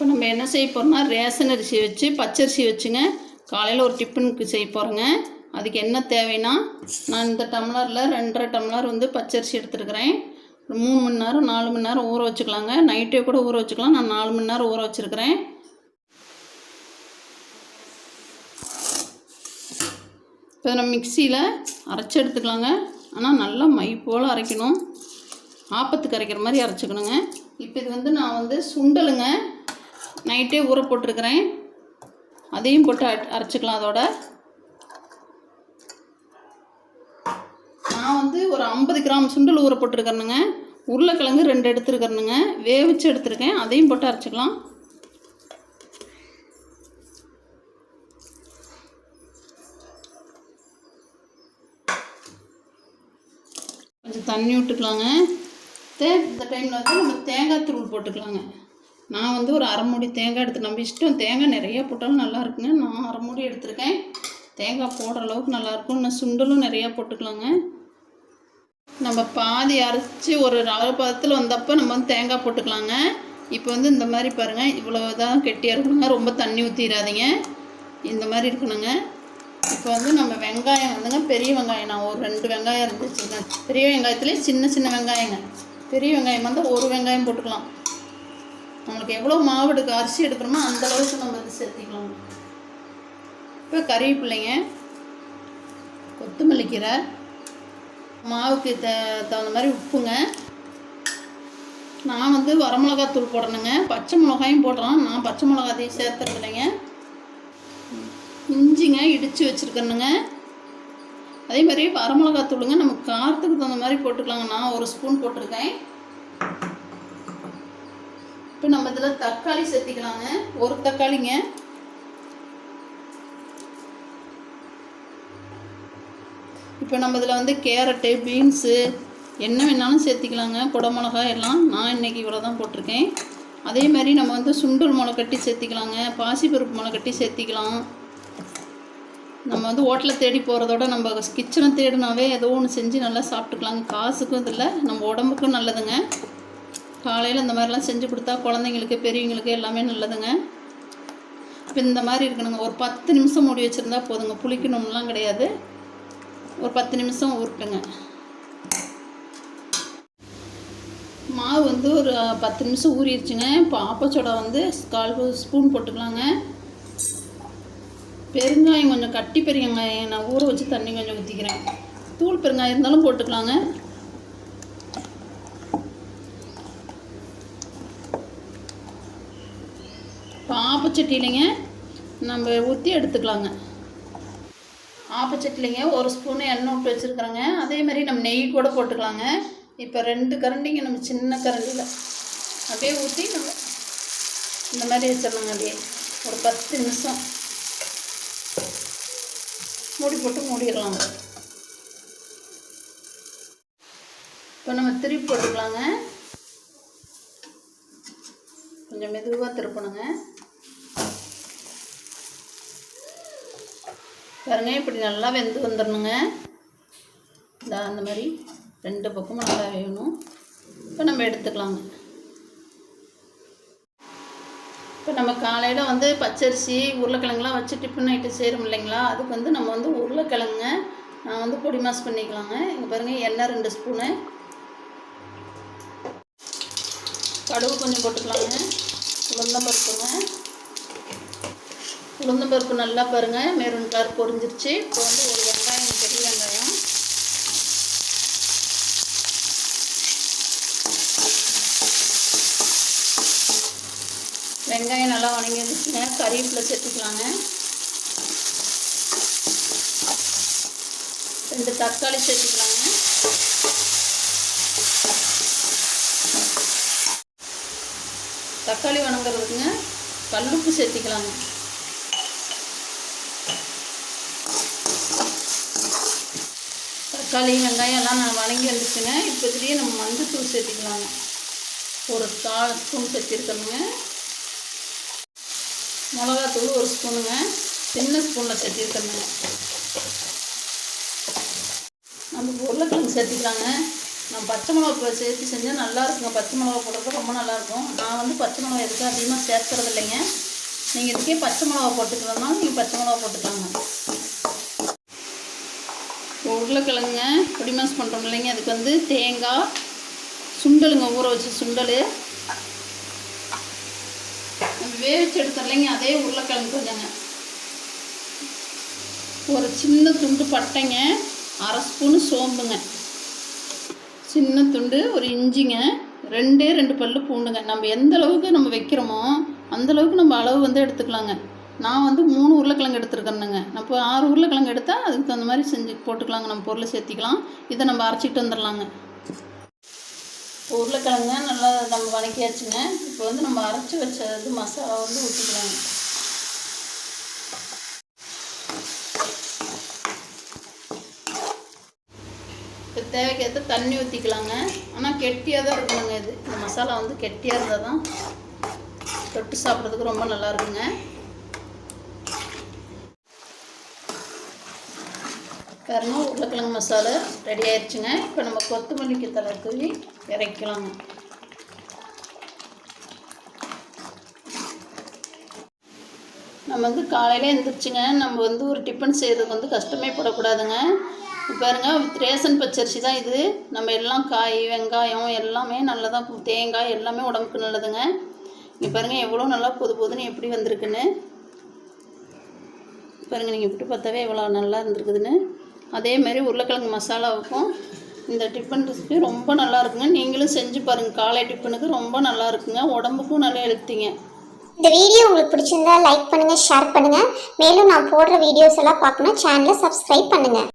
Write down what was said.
இப்போ நம்ம என்ன செய்ய போகிறோம்னா ரேஷன் அரிசி வச்சு பச்சரிசி வச்சுங்க. காலையில் ஒரு டிஃபனுக்கு செய்ய போகிறோங்க அதுக்கு என்ன தேவைன்னா நான் இந்த டம்ளரில் ரெண்டரை டம்ளர் வந்து பச்சரிசி எடுத்துருக்கிறேன். மூணு மணி நேரம் நாலு மணி நேரம் ஊற வச்சுக்கலாங்க. நைட்டே கூட ஊற வச்சுக்கலாம். நான் நாலு மணி நேரம் ஊற வச்சுருக்கிறேன். இப்போ நம்ம மிக்சியில் அரைச்சி எடுத்துக்கலாங்க. ஆனால் நல்லா மை போல் அரைக்கணும். ஆப்பத்துக்கு அரைக்கிற மாதிரி அரைச்சிக்கணுங்க. இப்போ இது வந்து நான் வந்து சுண்டலுங்க. நைட்டே ஊற போட்டிருக்கிறேன். அதையும் போட்டு அரைச்சிக்கலாம் அதோட. நான் வந்து ஒரு ஐம்பது கிராம் சுண்டல் ஊற போட்டிருக்கிறேனுங்க. உருளைக்கிழங்கு ரெண்டு எடுத்துருக்கிறேனுங்க. வேவிச்சு எடுத்திருக்கேன். அதையும் போட்டு அரைச்சிக்கலாம். கொஞ்சம் தண்ணி விட்டுக்கலாங்க. தே இந்த டைமில் வந்து நம்ம தேங்காய் தூள் போட்டுக்கலாங்க. நான் வந்து ஒரு அரை மூடி தேங்காய் எடுத்து நம்ம இஷ்டம் தேங்காய் நிறையா போட்டாலும் நல்லா இருக்குங்க. நான் அரை மூடி எடுத்திருக்கேன். தேங்காய் போடுற அளவுக்கு நல்லாயிருக்கும் இன்னும் சுண்டலும் நிறையா போட்டுக்கலாங்க. நம்ம பாதி அரைச்சி ஒரு ரவை பதத்தில் வந்தப்போ நம்ம வந்து தேங்காய் போட்டுக்கலாங்க. இப்போ வந்து இந்த மாதிரி பாருங்கள் இவ்வளோ தான் கெட்டியாக இருக்கணுங்க. ரொம்ப தண்ணி ஊற்றிடாதீங்க இந்த மாதிரி இருக்கணுங்க. இப்போ வந்து நம்ம வெங்காயம் வந்துங்க பெரிய வெங்காயம். நான் ஒரு ரெண்டு வெங்காயம் இருந்துச்சுங்க பெரிய வெங்காயத்துலேயே சின்ன சின்ன வெங்காயங்க. பெரிய வெங்காயம் வந்து ஒரு வெங்காயம் போட்டுக்கலாம். நம்மளுக்கு எவ்வளோ மாவு எடுக்க அரிசி எடுக்கிறோமோ அந்த அளவுக்கு நம்ம இது சேர்த்திக்கலாம். இப்போ கறிவேப்பிள்ளைங்க கொத்தமல்லி கீரை மாவுக்கு த தகுந்த மாதிரி உப்புங்க. நான் வந்து வரமிளகாத்தூள் போடணுங்க. பச்சை மிளகாயும் போடுறேன் நான் பச்சை மிளகாத்தையும் சேர்த்துறது இல்லைங்க இஞ்சிங்க இடித்து வச்சுருக்கணுங்க. அதே மாதிரி வரமிளகாத்தூளுங்க நம்ம காரத்துக்கு தகுந்த மாதிரி போட்டுக்கலாங்க. நான் ஒரு ஸ்பூன் போட்டிருக்கேன். இப்போ நம்ம இதில் தக்காளி சேர்த்திக்கலாங்க. ஒரு தக்காளிங்க. இப்போ நம்ம இதில் வந்து கேரட்டு பீன்ஸு என்ன வேணாலும் சேர்த்திக்கலாங்க. குடமிளகா எல்லாம் நான் இன்னைக்கு இவ்வளோ தான் போட்டிருக்கேன். அதே மாதிரி நம்ம வந்து சுண்டல் முளைக்கட்டி சேர்த்திக்கலாங்க. பாசிப்பருப்பு முளைக்கட்டி சேர்த்திக்கலாம். நம்ம வந்து ஹோட்டலில் தேடி போகிறதோட நம்ம கிச்சனை தேடினாவே ஏதோ ஒன்று செஞ்சு நல்லா சாப்பிட்டுக்கலாங்க. காசுக்கும் இதில் நம்ம உடம்புக்கும் நல்லதுங்க. காலையில் இந்த மாதிரிலாம் செஞ்சு கொடுத்தா குழந்தைங்களுக்கு பெரியவங்களுக்கு எல்லாமே நல்லதுங்க. இப்போ இந்த மாதிரி இருக்கணுங்க. ஒரு பத்து நிமிஷம் மூடி வச்சுருந்தா போதுங்க. புளிக்கணும்லாம் கிடையாது. ஒரு பத்து நிமிஷம் உருட்டுங்க மாவு வந்து ஒரு பத்து நிமிஷம் ஊறிடுச்சுங்க இப்போ ஆப்பச்சோடா வந்து கால் ஸ்பூன் போட்டுக்கலாங்க. பெருங்காயம் கொஞ்சம் கட்டி பெருங்காயம் நான் ஊற வச்சு தண்ணி கொஞ்சம் ஊற்றிக்கிறேன் தூள் பெருங்காயம் இருந்தாலும் போட்டுக்கலாங்க. ஆப்பச்சட்டிலைங்க நம்ம ஊற்றி எடுத்துக்கலாங்க. ஆப்பச்சட்டிலைங்க ஒரு ஸ்பூன் எண்ணெய் விட்டு வச்சுருக்குறோங்க. அதே மாதிரி நம்ம நெய் கூட போட்டுக்கலாங்க. இப்போ ரெண்டு கரண்டிங்க நம்ம சின்ன கரண்டியில். அப்படியே ஊற்றி நம்ம இந்த மாதிரி வச்சிடலாங்க அப்படியே. ஒரு பத்து நிமிஷம். மூடி போட்டு மூடிடலாங்க இப்போ நம்ம திருப்பி போட்டுக்கலாங்க. கொஞ்சம் மெதுவாக திருப்பணுங்க. பாருங்கள் இப்படி நல்லா வெந்து வந்துடணுங்க இந்த அந்த மாதிரி ரெண்டு பக்கமும் நல்லா வேணும் இப்போ நம்ம எடுத்துக்கலாங்க. இப்போ நம்ம காலையில் வந்து பச்சரிசி உருளைக்கிழங்குலாம் வச்சு டிஃபன் ஐட்டம் செய்கிறோம் இல்லைங்களா? அதுக்கு வந்து நம்ம வந்து உருளைக்கிழங்குங்க நான் வந்து பொடி மாஸ் பண்ணிக்கலாங்க. இங்கே பாருங்கள் எண்ணெய் ரெண்டு ஸ்பூனு. கடுகு கொஞ்சம் போட்டுக்கலாங்க. உளுந்தம்பருப்புங்க. உளுந்தம்பருப்பு நல்லா பாருங்கள் மெரூன் கலர் பொரிஞ்சிருச்சு. இப்போ வந்து ஒரு வெங்காயம் பெரிய வெங்காயம். வெங்காயம் நல்லா வணங்கி வந்துச்சுங்க கறிவேப்பிலை சேர்த்துக்கலாங்க. ரெண்டு தக்காளி சேர்த்துக்கலாங்க. தக்காளி வணங்குறதுக்குங்க. கல்லுப்பு சேர்த்திக்கலாங்க. தக்காளி வெங்காயம் எல்லாம் நான் வணங்கி வந்துச்சுங்க இப்போ இதுலேயே நம்ம மஞ்சத்தூள் சேர்த்திக்கலாங்க. ஒரு தா ஸ்பூன் சேர்த்திருக்கணுங்க. மிளகாத்தூள் ஒரு ஸ்பூனுங்க. சின்ன ஸ்பூனில் சேர்த்திருக்கணுங்க. நம்ம உருளைக்கிழங்கு சேர்த்திக்கலாங்க. நான் பச்சை மிளகா சேர்த்து செஞ்சால் நல்லா இருக்குங்க. பச்சை மிளகா போடுறது ரொம்ப நல்லாயிருக்கும் நான் வந்து பச்சை மிளகா எதுக்கும் அதிகமாக சேர்த்துறது இல்லைங்க. நீங்கள் இதுக்கே பச்சை மிளகா போட்டுக்கிறதுனால நீங்கள் பச்சை மிளகா போட்டுக்கலாங்க. உருளைக்கிழங்குங்க பொடி பண்ணுறோம் இல்லைங்க. அதுக்கு வந்து தேங்காய் சுண்டலுங்க ஊற வச்ச சுண்டல். நம்ம வேவிச்சு எடுத்தோம் இல்லைங்க அதே உருளைக்கிழங்கு கொஞ்சங்க. ஒரு சின்ன துண்டு பட்டைங்க அரை ஸ்பூனு சோம்புங்க. சின்ன துண்டு ஒரு இஞ்சிங்க ரெண்டே ரெண்டு பல்லு பூண்டுங்க. நம்ம எந்த அளவுக்கு நம்ம வைக்கிறோமோ அந்த அளவுக்கு நம்ம அளவு வந்து எடுத்துக்கலாங்க. நான் வந்து மூணு உருளைக்கிழங்கு எடுத்துருக்கேனுங்க. நம்ம ஆறு உருளைக்கிழங்கு எடுத்தால் அதுக்கு தகுந்த மாதிரி செஞ்சு போட்டுக்கலாங்க. நம்ம பொருளை சேர்த்திக்கலாம். இதை நம்ம அரைச்சிட்டு வந்துடலாங்க. உருளைக்கிழங்க நல்லா நம்ம வதக்கியாச்சுங்க. இப்போ வந்து நம்ம அரைச்சி வச்ச இது மசாலா வந்து ஊற்றிக்கலாங்க இப்போ தேவைக்கேற்ற தண்ணி ஊற்றிக்கலாங்க ஆனால் கெட்டியாக தான் இருக்கணுங்க இது. இந்த மசாலா வந்து கெட்டியாக இருந்தால் தான் தொட்டு சாப்பிட்றதுக்கு ரொம்ப நல்லா இருக்குங்க. பாருங்க உருளைக்கிழங்கு மசாலா ரெடி ஆயிடுச்சுங்க. இப்போ நம்ம கொத்தமல்லிக்கு தலை தூவி இறக்கலாங்க நம்ம வந்து காலையில் எழுந்திரிச்சுங்க நம்ம வந்து ஒரு டிஃபன் செய்கிறதுக்கு வந்து கஷ்டமே படக்கூடாதுங்க. இப்ப பாருங்க ரேஷன் பச்சரிசி தான் இது. நம்ம எல்லாம் காய் வெங்காயம் எல்லாமே நல்லதாக தேங்காய் எல்லாமே உடம்புக்கு நல்லதுங்க. இங்கே பாருங்கள் எவ்வளோ நல்லா பொது பொதுன்னு எப்படி வந்திருக்குன்னு. பாருங்கள் நீங்கள் இப்படி பார்த்தாவே எவ்வளோ நல்லா இருந்திருக்குதுன்னு. அதே மாதிரி உருளைக்கிழங்கு மசாலாவுக்கும் இந்த டிஃபன் ரெசிபி ரொம்ப நல்லா இருக்குங்க. நீங்களும் செஞ்சு பாருங்கள் காலை டிஃபனுக்கு ரொம்ப நல்லா இருக்குங்க. உடம்புக்கும் நல்லா எழுத்திங்க இந்த வீடியோ உங்களுக்கு பிடிச்சிருந்தா லைக் பண்ணுங்கள் ஷேர் பண்ணுங்கள் மேலும் நான் போடுற வீடியோஸ் எல்லாம் பார்க்கணும் சேனலை சப்ஸ்கிரைப் பண்ணுங்கள்